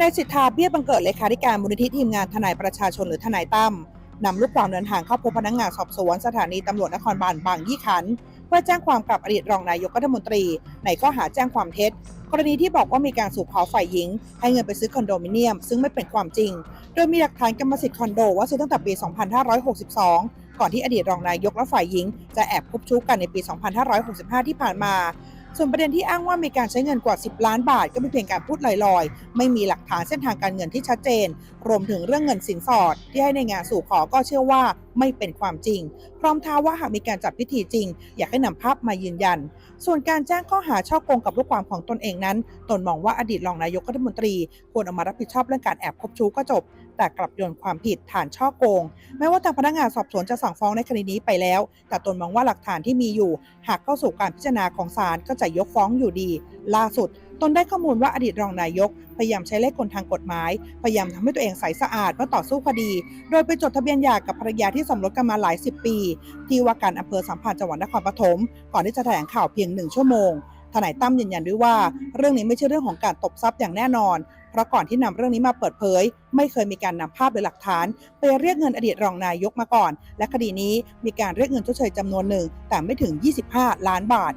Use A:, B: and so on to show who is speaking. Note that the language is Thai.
A: นายสิทธาเบี้ยบังเกิดเลขาธิการมูลนิธิทีมงานทนายประชาชนหรือทนายตั้มนำลูกความเดินทางเข้าพบพนักงานสอบสวนสถานีตำรวจนครบาลบางยี่ขัน เพื่อแจ้งความกับอดีตรองนายกรัฐมนตรีในข้อหาแจ้งความเท็จ กรณีที่บอกว่ามีการสู่ขอฝ่ายหญิง ให้เงินไปซื้อคอนโดมิเนียม ซึ่งไม่เป็นความจริง โดยมีหลักฐานกรรมสิทธิ์คอนโดว่าซื้อตั้งแต่ปี 2562 ก่อนที่อดีตรองนายกและฝ่ายหญิง จะแอบคบชู้กันในปี 2565 ที่ผ่านมา ส่วนประเด็นที่อ้างว่ามีการใช้เงินกว่า 10 ล้านบาท ก็เป็นเพียงการพูดลอยๆ ไม่มีหลักฐานเส้นทางการเงินที่ชัดเจน รวมถึงเรื่องเงินสินสอด ที่ให้ในงานสู่ขอก็เชื่อว่าไม่เป็นความจริง พร้อมท้าว่าหากมีการจัดพิธีจริง อยากให้นำภาพมายืนยัน ส่วนการแจ้งข้อหาช่อโกงกับลูกความของตนเองนั้น ตนมองว่าอดีตรองนายกรัฐมนตรีควรออกมารับผิดชอบเรื่องการแอบคบชู้ก็จบ แต่กลับโยนความผิดฐานช่อโกง แม้ว่าทางพนักงานสอบสวนจะสั่งฟ้องในคดีนี้ไปแล้ว แต่ตนมองว่าหลักฐานที่มีอยู่ หากเข้าสู่การพิจารณาของศาลก็จะยกฟ้องอยู่ดี ล่าสุดตนได้ข้อมูลว่าอดีตรองนายก พยายามใช้เลขกลทางกฎหมาย พยายามทำให้ตัวเองใสสะอาดเมื่อต่อสู้คดี โดยไปจดทะเบียนหย่ากับภรรยาที่สมรสกันมาหลายสิบปี ที่ว่าการอำเภอสัมพันธ์จังหวัดนครปฐมก่อนที่จะแถลงข่าวเพียงหนึ่งชั่วโมง ทนายตั้มยืนยันด้วยว่า เรื่องนี้ไม่ใช่เรื่องของการตบทรัพย์อย่างแน่นอน เพราะก่อนที่นำเรื่องนี้มาเปิดเผย ไม่เคยมีการนำภาพหรือหลักฐาน ไปเรียกเงินอดีตรองนายกมาก่อน และคดีนี้มีการเรียกเงินชดเชยจำนวนหนึ่งแต่ไม่ถึง 25 ล้านบาท